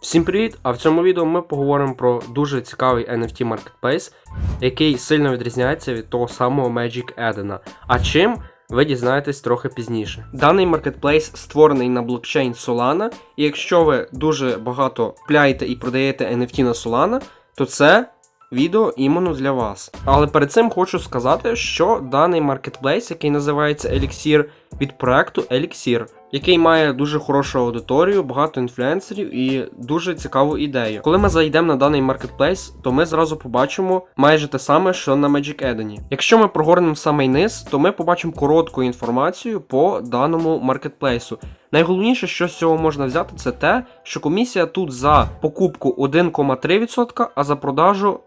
Всім привіт! А в цьому відео ми поговоримо про дуже цікавий NFT Marketplace, який сильно відрізняється від того самого Magic Eden. А чим ви дізнаєтесь трохи пізніше. Даний маркетплейс створений на блокчейн Solana, і якщо ви дуже багато купляєте і продаєте NFT на Solana, то це відео іменно для вас. Але перед цим хочу сказати, що даний маркетплейс, який називається Elixir, від проекту Elixir, який має дуже хорошу аудиторію, багато інфлюенсерів і дуже цікаву ідею. Коли ми зайдемо на даний маркетплейс, то ми зразу побачимо майже те саме, що на Magic Eden. Якщо ми прогорнемо самий низ, то ми побачимо коротку інформацію по даному маркетплейсу. Найголовніше, що з цього можна взяти, це те, що комісія тут за покупку 1,3%, а за продажу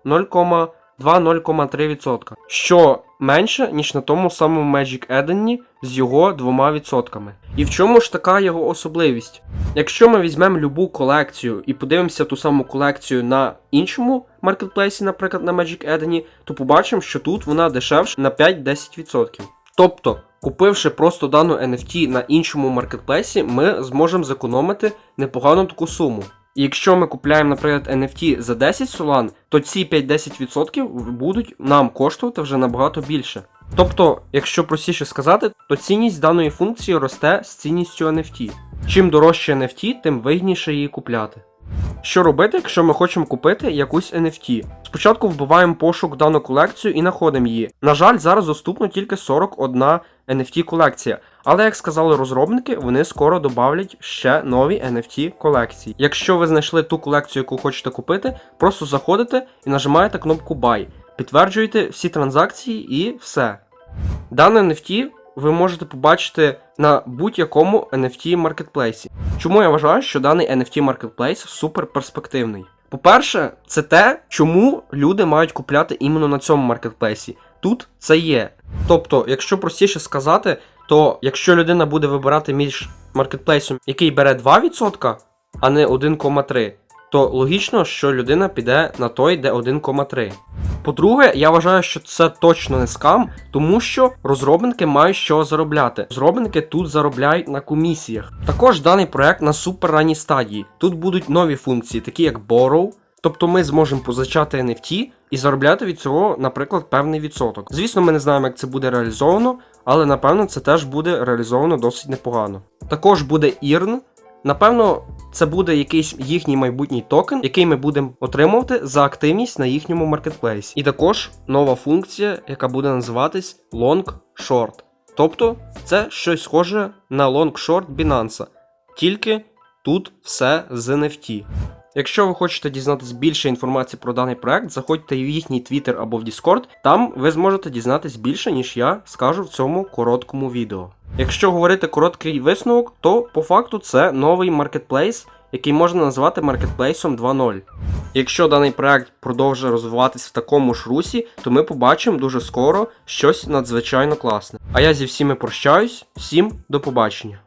0,2-0,3%, що менше, ніж на тому самому Magic Eden з його 2%. І в чому ж така його особливість? Якщо ми візьмемо любу колекцію і подивимося ту саму колекцію на іншому маркетплейсі, наприклад, на Magic Eden, то побачимо, що тут вона дешевша на 5-10%. Тобто, купивши просто дану NFT на іншому маркетплейсі, ми зможемо зекономити непогану таку суму. Якщо ми купляємо, наприклад, NFT за 10 солан, то ці 5-10% будуть нам коштувати вже набагато більше. Тобто, якщо простіше сказати, то цінність даної функції росте з цінністю NFT. Чим дорожче NFT, тим вигідніше її купляти. Що робити, якщо ми хочемо купити якусь NFT? Спочатку вбиваємо пошук дану колекцію і знаходимо її. На жаль, зараз доступно тільки 41 NFT колекція. Але як сказали розробники, вони скоро додавлять ще нові NFT колекції. Якщо ви знайшли ту колекцію, яку хочете купити, просто заходите і нажимаєте кнопку Buy. Підтверджуєте всі транзакції і все. Дане NFT ви можете побачити на будь-якому NFT маркетплейсі. Чому я вважаю, що даний NFT маркетплейс супер перспективний? По-перше, це те, чому люди мають купляти іменно на цьому маркетплейсі. Тут це є. Тобто, якщо простіше сказати, то якщо людина буде вибирати між маркетплейсом, який бере 2%, а не 1,3%, то логічно, що людина піде на той, де 1,3. По-друге, я вважаю, що це точно не скам, тому що розробники мають що заробляти. Розробники тут заробляють на комісіях. Також даний проект на суперранній стадії. Тут будуть нові функції, такі як Borrow. Тобто ми зможемо позичати NFT і заробляти від цього, наприклад, певний відсоток. Звісно, ми не знаємо, як це буде реалізовано, але напевно це теж буде реалізовано досить непогано. Також буде EARN. Напевно, це буде якийсь їхній майбутній токен, який ми будемо отримувати за активність на їхньому маркетплейсі. І також нова функція, яка буде називатись Long Short. Тобто це щось схоже на Long Short Binance. Тільки тут все з NFT. Якщо ви хочете дізнатись більше інформації про даний проект, заходьте в їхній Twitter або в Discord, там ви зможете дізнатись більше, ніж я скажу в цьому короткому відео. Якщо говорити короткий висновок, то по факту це новий маркетплейс, який можна назвати маркетплейсом 2.0. Якщо даний проект продовжує розвиватись в такому ж русі, то ми побачимо дуже скоро щось надзвичайно класне. А я зі всіми прощаюсь, всім до побачення.